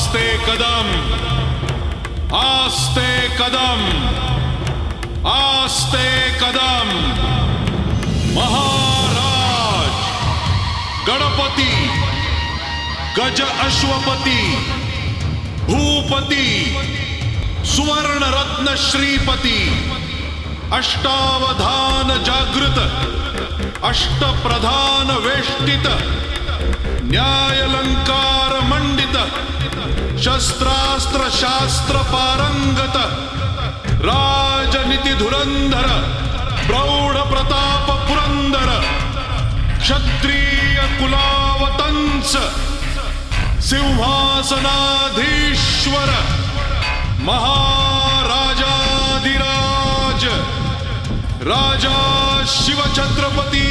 कदम, आस्ते कदम आस्ते कदम। महाराज, गणपति, गज अश्वपति, भूपति, सुवर्ण रत्न श्रीपति, अष्टावधान जागृत अष्ट प्रधान वेष्टित शस्त्रास्त्र शास्त्र पारंगत राजनीती धुरंधर प्रौढ प्रताप पुरंदर क्षत्रिय कुलावतंस सिंहासनाधीश्वर महाराजाधिराज राजा शिवछत्रपती